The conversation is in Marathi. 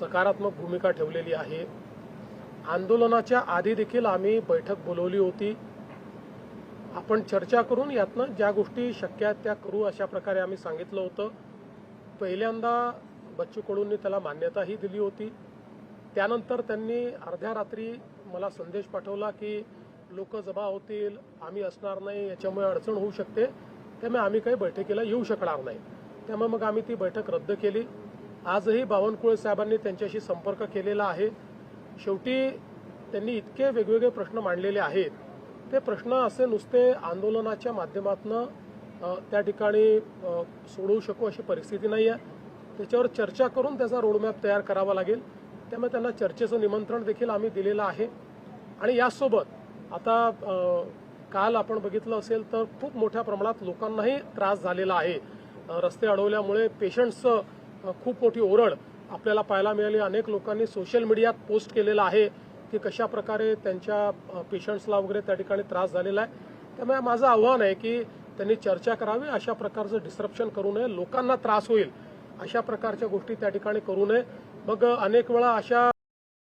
सकारात्मक भूमिका ठेवलेली आहे. आंदोलनाच्या आधी देखील आम्ही बैठक बोलवली होती. आपण चर्चा करून यातनं ज्या गोष्टी शक्य आहेत त्या करू अशा प्रकारे आम्ही सांगितलं होतं. पहिल्यांदा बच्चू कडूंनी त्याला मान्यताही दिली होती. त्यानंतर त्यांनी अर्ध्या रात्री मला संदेश पाठवला की लोक जमा होतील आम्ही असणार नाही याच्यामुळे अडचण होऊ शकते. त्यामुळे आम्ही काही बैठकीला येऊ शकणार नाही. त्यामुळे मग आम्ही ती बैठक रद्द केली. आजही बावनकुळे साहेबांनी त्यांच्याशी संपर्क केलेला आहे. शेवटी त्यांनी इतके वेगवेगळे प्रश्न मांडलेले आहेत. ते प्रश्न असे नुसते आंदोलनाच्या माध्यमातून त्या ठिकाणी सोडवू शकू अशी परिस्थिती नाही आहे त्याच्यावर चर्चा करून त्याचा रोडमॅप तयार करावा लागेल. त्यामुळे त्यांना चर्चेचं निमंत्रण देखील आम्ही दिलेलं आहे. आणि यासोबत आता काल आपण बघितलं असेल तर खूप मोठ्या प्रमाणात लोकांनाही त्रास झालेला आहे. रस्ते अडवल्यामुळे पेशंट्सचं खूप मोठी ओरड आपल्याला पाहायला मिळाली. अनेक लोकांनी सोशल मीडियात पोस्ट केलेलं आहे की कशा प्रकारे त्यांच्या पेशंट्सला वगैरे त्या ठिकाणी त्रास झालेला आहे. त्यामुळे माझं आव्हान आहे की त्यांनी चर्चा करावी अशा प्रकारचं डिस्ट्रप्शन करू नये लोकांना त्रास होईल अशा प्रकारच्या गोष्टी त्या ठिकाणी करू नये. मग अनेक वेळा अशा